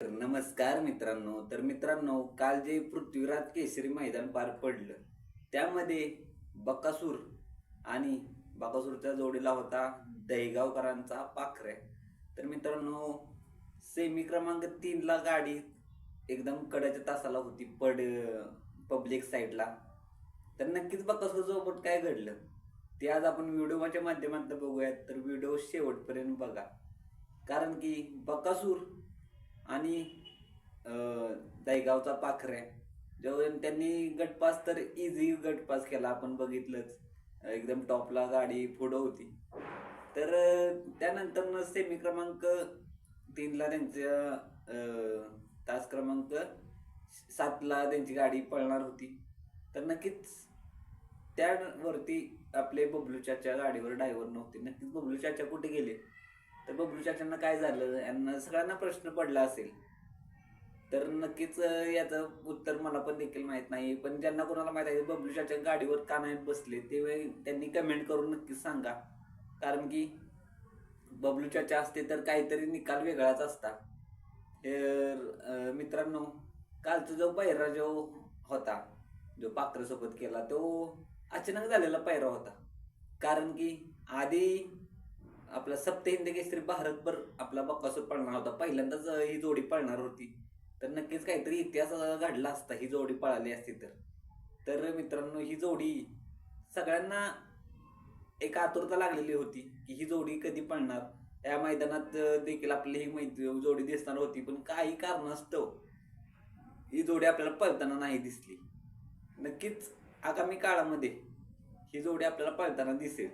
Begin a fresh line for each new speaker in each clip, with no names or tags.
तर नमस्कार मित्रांनो. तर मित्रांनो काल जे पृथ्वीराज केसरी मैदान पार पडलं त्यामध्ये बकासूर आणि बकासूरच्या जोडीला होता दहीगावकरांचा पाखरे. तर मित्रांनो सेमी क्रमांक तीनला गाडी एकदम कड्याच्या तासाला होती पड पब्लिक साईडला तर नक्कीच बकासूरसोबत काय घडलं ते आज आपण व्हिडिओच्या माध्यमातून बघूयात. तर व्हिडिओ शेवटपर्यंत बघा. कारण की बकासूर आणि अं, दहीगावचा पाखऱ्या. जेव्हा त्यांनी गटपास तर इझी गटपास केला आपण बघितलंच. एकदम टॉपला गाडी पुढं होती. तर त्यानंतर सेमी क्रमांक तीनला त्यांच्या तास क्रमांक सातला त्यांची गाडी पळणार होती. तर नक्कीच त्यावरती आपले बबलू चाच्या गाडीवर ड्रायव्हर नव्हते. नक्कीच बबलू चाचा कुठे गेले? तर बबलू चाचांना काय झालं? यांना सगळ्यांना प्रश्न पडला असेल. तर नक्कीच याचं उत्तर मला पण देखील माहीत नाही. पण ज्यांना कोणाला माहीत आहे बबलू चाचा गाडीवर का नाही बसले ते त्यांनी कमेंट करून नक्कीच सांगा. कारण की बबलू चाचा असते तर काहीतरी निकाल वेगळाच असता. तर मित्रांनो कालचा जो पैरा जो होता जो पाखरेसोबत केला तो अचानक झालेला पैरा होता. कारण की आधी आपला सप्त केसरी भारतभर आपला बक्कासूर पळणार होता. पहिल्यांदाच ही जोडी पळणार होती. तर नक्कीच काहीतरी इतिहास घडला असता ही जोडी पळाली असती तर. तर मित्रांनो ही जोडी सगळ्यांना एक आतुरता लागलेली होती की ही जोडी कधी पळणार? या मैदानात देखील आपली ही मैत्री जोडी दिसणार होती पण काही कारणास्तव ही जोडी आपल्याला पळताना नाही दिसली. नक्कीच आगामी काळामध्ये ही जोडी आपल्याला पळताना दिसेल.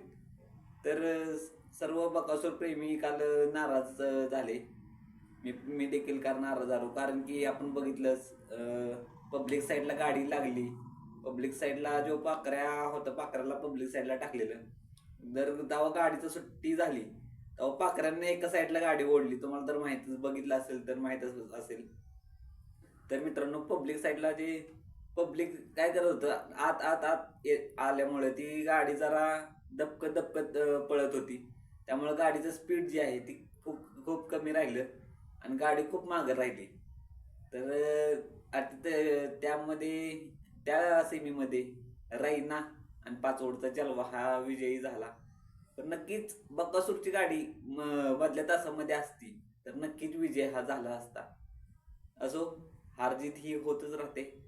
तर सर्व बकासूर प्रेमी काल नाराज झाले. मी मी देखील काल नाराज झालो. कारण की आपण बघितलंच पब्लिक साईडला गाडी लागली. पब्लिक साईडला जो पाकऱ्या होता पाकऱ्याला पब्लिक साईडला टाकलेलं. जर तेव्हा गाडीचं सुट्टी झाली तेव्हा पाकऱ्यांनी एका साईडला गाडी ओढली. तुम्हाला तर माहितीच बघितलं असेल तर माहीतच असेल. तर मित्रांनो पब्लिक साईडला जे पब्लिक काय करत होतं आत आत आत ये- आल्यामुळे ती गाडी जरा दबकत दबकत पळत होती. त्यामुळं गाडीचं स्पीड जी आहे ती खूप खूप कमी राहिलं आणि गाडी खूप मागं राहिली. तर आता त्यामध्ये त्या सेमीमध्ये राईना आणि पाचवडचा जलवा हा विजयी झाला. पण नक्कीच बकासूरची गाडी म- मधल्या तासामध्ये असती तर नक्कीच विजय हा झाला असता. असो हारजीत ही होतच राहते.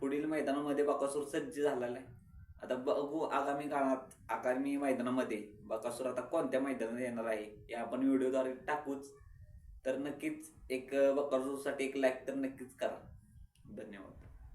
पुढील मैदानामध्ये बकासूर सज्ज झालेला आहे. आता बघू आगामी काळात आगामी मैदानामध्ये बकासूर आता कोणत्या मैदानात येणार आहे हे आपण व्हिडिओद्वारे टाकूच. तर नक्कीच एक बकासूरसाठी एक लाईक तर नक्कीच करा. धन्यवाद.